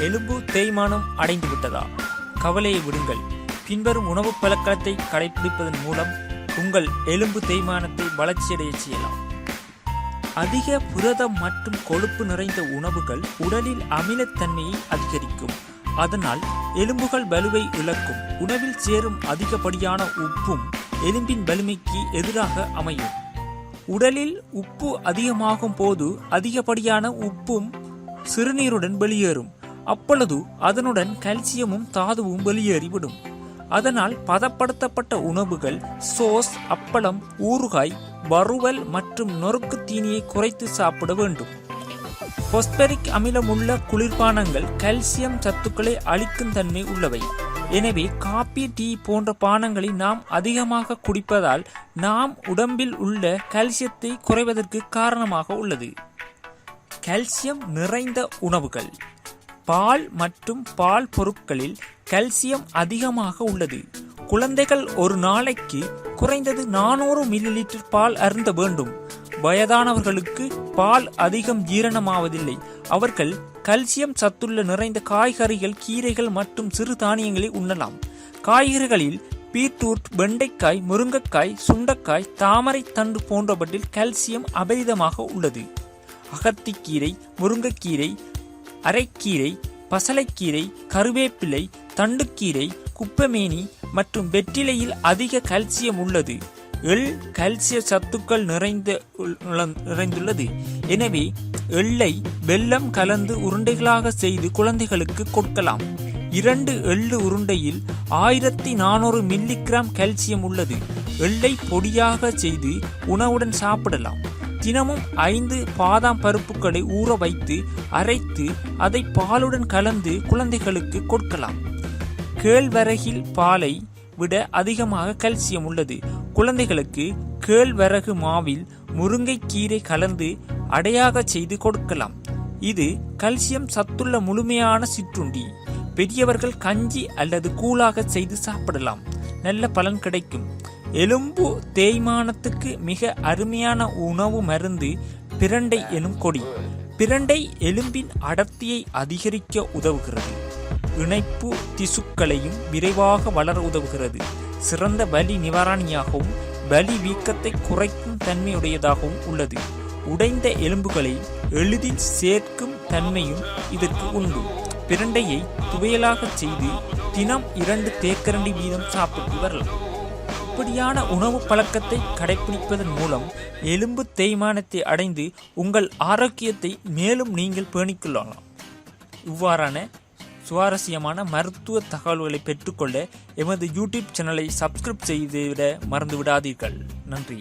எலும்பு தேய்மானம் அடைந்து விட்டதா? கவலையை விடுங்கள். பின்வரும் உணவு பழக்கத்தை கடைபிடிப்பதன் மூலம் உங்கள் எலும்பு தேய்மானத்தை வளர்ச்சியடைய செய்யலாம். அதிக புரதம் மற்றும் கொழுப்பு நிறைந்த உணவுகள் உடலில் அமிலத்தன்மையை அதிகரிக்கும். அதனால் எலும்புகள் வலுவை இழக்கும். உணவில் சேரும் அதிகப்படியான உப்பும் எலும்பின் வலிமைக்கு எதிராக அமையும். உடலில் உப்பு அதிகமாகும் போது அதிகப்படியான உப்பும் சிறுநீருடன் வெளியேறும். அப்பொழுது அதனுடன் கல்சியமும் தாதுவும் வெளியேறிவிடும். அதனால் பதப்படுத்தப்பட்ட உணவுகள் சோஸ் அப்பளம் ஊறுகாய் வறுவல் மற்றும் நொறுக்கு தீனியை குறைத்து சாப்பிட வேண்டும். பொஸ்பெரிக் அமிலமுள்ள குளிர்பானங்கள் கல்சியம் சத்துக்களை அளிக்கும் தன்மை உள்ளவை. எனவே காபி டீ போன்ற பானங்களை நாம் அதிகமாக குடிப்பதால் நாம் உடம்பில் உள்ள கல்சியத்தை குறைவதற்கு காரணமாக உள்ளது. கல்சியம் நிறைந்த உணவுகள். பால் மற்றும் பால் பொருட்களில் கல்சியம் அதிகமாக உள்ளது. குழந்தைகள் ஒரு நாளைக்கு குறைந்தது நானூறு மில்லி லிட்டர் பால் அருந்த வேண்டும். வயதானவர்களுக்கு பால் அதிகம் ஜீரணமாவதில்லை. அவர்கள் கல்சியம் சத்துள்ள நிறைந்த காய்கறிகள் கீரைகள் மற்றும் சிறு தானியங்களை உண்ணலாம். காய்கறிகளில் பீட்ரூட் வெண்டைக்காய் முருங்கைக்காய் சுண்டைக்காய் தாமரை தண்டு போன்றவற்றில் கல்சியம் அபரிதமாக உள்ளது. அகத்திக்கீரை முருங்கைக்கீரை அரைக்கீரை பசலைக்கீரை கருவேப்பிலை தண்டுக்கீரை குப்பமேனி மற்றும் வெற்றிலையில் அதிக கால்சியம் உள்ளது. எள் கால்சிய சத்துக்கள் நிறைந்த நிறைந்துள்ளது. எனவே எள்ளை வெல்லம் கலந்து உருண்டைகளாக செய்து குழந்தைகளுக்கு கொடுக்கலாம். இரண்டு எள்ளு உருண்டையில் ஆயிரத்தி நானூறு மில்லிகிராம் கால்சியம் உள்ளது. எள்ளை பொடியாக செய்து உணவுடன் சாப்பிடலாம். தினமும் ஐந்து பாதாம் பருப்புகளை ஊற வைத்து அரைத்து அதை பாலுடன் கலந்து குழந்தைகளுக்கு கொடுக்கலாம். கேழ்வரகில் பாலை விட அதிகமாக கல்சியம் உள்ளது. குழந்தைகளுக்கு கேழ்வரகு மாவில் முருங்கைக்கீரை கலந்து அடையாக செய்து கொடுக்கலாம். இது கல்சியம் சத்துள்ள முழுமையான சிற்றுண்டி. பெரியவர்கள் கஞ்சி அல்லது கூழாக செய்து சாப்பிடலாம். நல்ல பலன் கிடைக்கும். எலும்பு தேய்மானத்துக்கு மிக அருமையான உணவு மருந்து பிரண்டை எனும் கொடி. பிரண்டை எலும்பின் அடர்த்தியை அதிகரிக்க உதவுகிறது. இணைப்பு திசுக்களையும் விரைவாக வளர உதவுகிறது. சிறந்த வலி நிவாரணியாகவும் வலி வீக்கத்தை குறைக்கும் தன்மையுடையதாகவும் உள்ளது. உடைந்த எலும்புகளை எளிதில் சேர்க்கும் தன்மையும் இதற்கு உண்டு. பிரண்டையை துவையலாக செய்து தினம் இரண்டு தேக்கரண்டி வீதம் சாப்பிட்டு வரலாம். இப்படியான உணவு பழக்கத்தை கடைபிடிப்பதன் மூலம் எலும்பு தேய்மானத்தை அடைந்து உங்கள் ஆரோக்கியத்தை மேலும் நீங்கள் பேணிக்கொள்ளலாம். இவ்வாறான சுவாரஸ்யமான மருத்துவ தகவல்களை பெற்றுக்கொள்ள எமது யூடியூப் சேனலை சப்ஸ்கிரைப் செய்துவிட மறந்து விடாதீர்கள் நன்றி.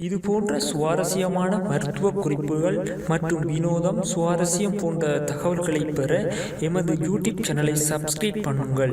இது போன்ற சுவாரஸ்யமான மருத்துவ குறிப்புகள் மற்றும் வினோதம் சுவாரஸ்யம் போன்ற தகவல்களை பெற எமது யூடியூப் சேனலை சப்ஸ்கிரைப் பண்ணுங்கள்.